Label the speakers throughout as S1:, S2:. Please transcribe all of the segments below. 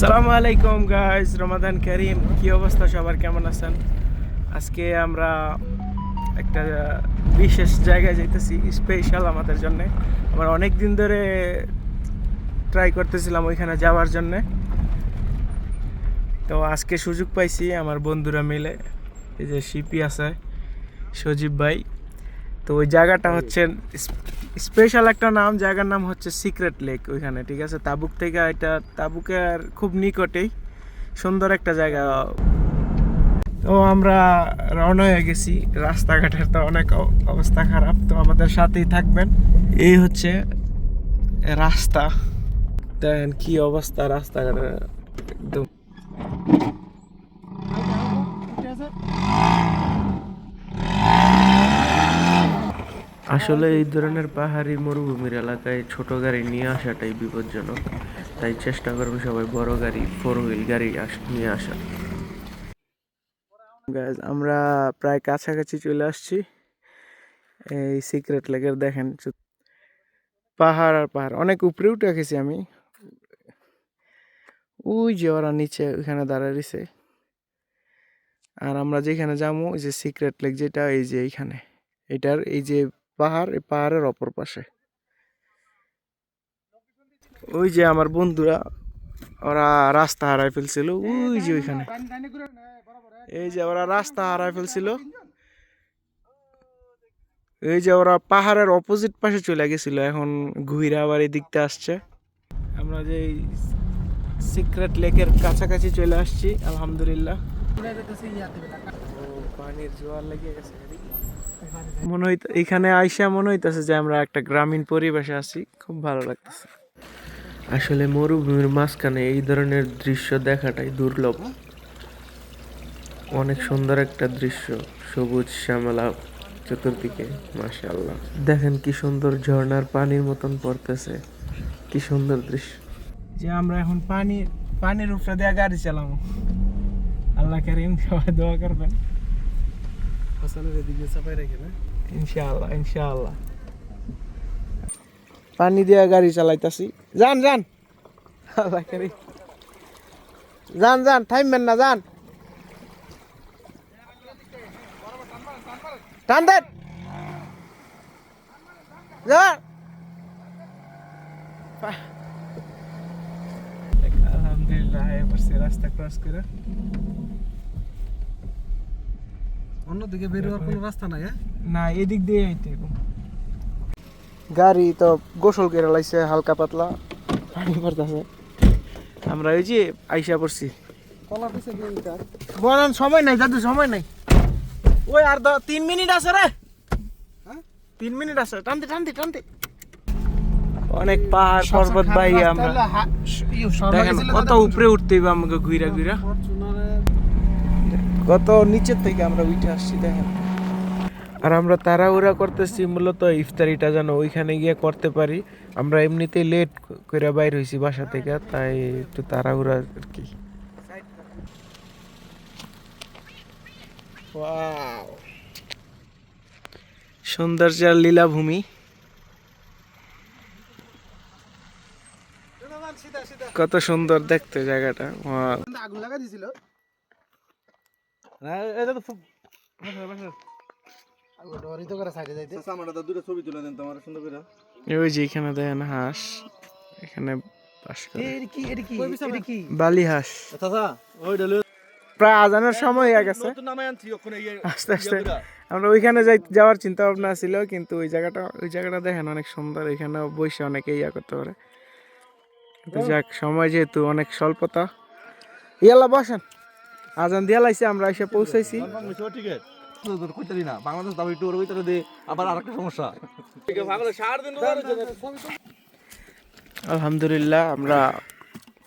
S1: আসসালামু আলাইকুম গাইজ রমাদান করিম, কি অবস্থা সবার? কেমন আছেন? আজকে আমরা একটা বিশেষ জায়গায় যাইতেছি স্পেশাল আমাদের জন্য। আমরা অনেক দিন ধরে ট্রাই করতেছিলাম ওইখানে যাওয়ার জন্য। তো আজকে সুযোগ পাইছি আমার বন্ধুরা মিলে। এই যে শিপি আছে, সজীব ভাই। তো ওই জায়গাটা হচ্ছে স্পেশাল একটা নাম, জায়গার নাম হচ্ছে সিক্রেট লেক ওইখানে, ঠিক আছে? তাবুক থেকে এটা তাবুকের খুব নিকটেই সুন্দর একটা জায়গা। তো আমরা রওনা হয়ে গেছি, রাস্তাঘাটের তো অনেক অবস্থা খারাপ, তো আমাদের সাথেই থাকবেন। এই হচ্ছে রাস্তা। দেখেন কি অবস্থা রাস্তাঘাটের, একদম আসলে এই ধরনের পাহাড়ি মরুভূমির এলাকায় ছোট গাড়ি নিয়ে আসাটাই বিপজ্জনক। তাই চেষ্টা করব সবাই বড় গাড়ি ফোর হুইল গাড়ি নিয়ে আসা। আমরা প্রায় কাছাকাছি চলে আসছি। এই সিক্রেট লেকের দেখেন পাহাড় আর পাহাড়। অনেক উপরে উঠে আমি। ওই যে ওরা নিচে ওইখানে দাঁড়ায় রয়েছে। আর আমরা যেখানে যাব, ওই যে সিক্রেট লেক যেটা, এই যে এইখানে। এটার এই যে পাহাড় এই পাহাড়ের অপর পাশে। ওই যে আমার বন্ধুরা, ওরা রাস্তা হারাই ফেলছিল, ওই যে ওইখানে। এই যে ওরা রাস্তা হারাই ফেলছিল। এই যে ওরা পাহাড়ের অপোজিট পাশে চলে গেছিল, এখন ঘুরে আবার এদিকতে আসছে। আমরা যে সিক্রেট লেকের কাছাকাছি চলে আসছি, আলহামদুলিল্লাহ। পানির জোয়ার লেগে গেছে। মনে হইত এখানে আইসা মনে হইতেছে যে আমরা একটা গ্রামীণ পরিবেশে আছি। খুব ভালো লাগতেছে। আসলে মরুভূমির মাঝখানে এই ধরনের দৃশ্য দেখাটাই দুর্লভ। অনেক সুন্দর একটা দৃশ্য সবুজ শ্যামলা চতুর্দিকে মাশাআল্লাহ। দেখেন কি সুন্দর ঝর্ণার পানির মতন পড়তেছে। কি সুন্দর দৃশ্য। যে আমরা এখন পানি পানির উপরে দেয়া গাড়ি চালাবো। আল্লাহ করিম সবাই দোয়া করবেন। ইনশাআল্লাহ ইনশাআল্লাহ। পানি দিয়া গাড়ি চালাইতাছি। যান যান। যান যান থামবেন না যান। টান দেন। যান। আলহামদুলিল্লাহ এবার রাস্তা ক্রস করে।
S2: অন্যদিকে বের হওয়ার কোনো রাস্তা নাই হ্যাঁ?
S1: না এদিক দিয়ে আইতে গাড়ি তো গোসল করে লাইছে হালকা পাতলা। পানি পড়তেছে। আমরা ওই যে আইসা পড়ছি।
S2: কলা পিছে
S1: বলেন সময় নাই দাদু সময় নাই। ওই আর দ- তিন মিনিট আছে রে।
S2: হ্যাঁ?
S1: তিন মিনিট আছে টানতে টানতে টানতে। অনেক পাহাড় পর্বত ভাই আমরা দেখেন কত উপরে উঠতে হবে আমাকে ঘুরা ঘুরা কত নিচের থেকে আমরা উঠে আসছি, দেখেন। আর আমরা তাড়াহুড়া করতেছি, মূলত ইফতারিটা যেন ওইখানে গিয়ে করতে পারি। আমরা এমনিতেই লেট করে বাইর হয়েছি বাসা থেকে, তাই একটু তাড়াহুড়া আর কি। সৌন্দর্যের লীলাভূমি। কত সুন্দর দেখতে জায়গাটা।
S2: আগুন লাগা দিছিল।
S1: এটা তো খুব
S2: আগুন ডরিত করে সাইডে যাইতে
S3: সামাটা দুটো ছবি তুলে দেন তোমার সুন্দর করে।
S1: ওই যে এখানে দেখেন হাঁস এখানে বাস করে।
S2: এর কি এর কি এর কি?
S1: বালি হাঁস।
S3: চাচা ওই ডালে
S1: প্রায় আজানের সময় হয়ে গেছে।
S3: নতুন নামে আনছি ওখানে ইয়ে
S1: আস্তে আস্তে। আমরা ওইখানে যাই যাওয়ার চিন্তা ভাবনা ছিল কিন্তু ওই জায়গাটা ওই জায়গাটা দেখেন অনেক সুন্দর এখানে বসে অনেকে ইয়া করতে পারে। যাক সময় যেহেতু অনেক স্বল্পতা। ইয়ালা বসেন। আজান দিয়া লাইছে আমরা এসে পৌঁছাইছি।
S3: বাংলাদেশ দাবি টুর আবার আরেকটা সমস্যা।
S1: আলহামদুলিল্লাহ আমরা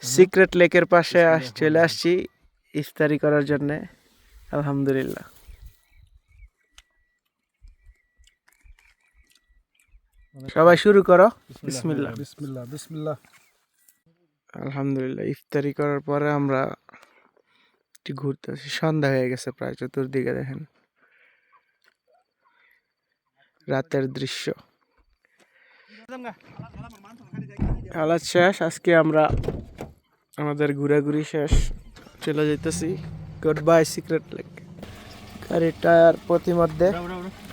S1: সিক্রেট লেকের পাশে চলে আসছি ইফতারি করার জন্যে। আলহামদুলিল্লাহ। সবাই শুরু করো। বিসমিল্লাহ
S2: বিসমিল্লাহ বিসমিল্লাহ।
S1: আলহামদুলিল্লাহ ইফতারি করার পরে আমরা একটু ঘুরতে আসি সন্ধ্যা হয়ে গেছে প্রায় চতুর্দিকে দেখেন। রাতের দৃশ্য। হালাত শেষ আজকে আমরা আমাদের ঘোরাঘুরি শেষ। চলে যাইতেছি গুড বাই সিক্রেট লেক গাড়ির টায়ার প্রতিমধ্যে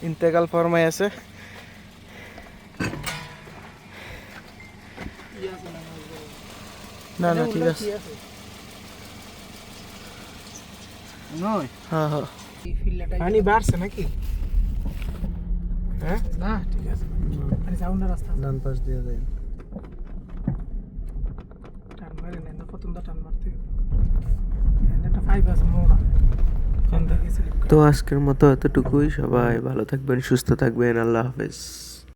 S1: ইন্তেকাল ফরমাই আছে? না না ঠিক আছে।
S2: নয়।
S1: হ্যাঁ হ্যাঁ। পানি বাড়ছে নাকি? হ্যাঁ?
S2: না ঠিক আছে। আরে যাও না রাস্তা।
S3: ডান পাশ দিয়ে যায়
S2: টান মারে না প্রথম টান মারতে। একটা ফাইভ আছে মোড়া।
S1: তো আজকের মতো এতটুকুই। সবাই ভালো থাকবেন সুস্থ থাকবেন। আল্লাহ হাফেজ।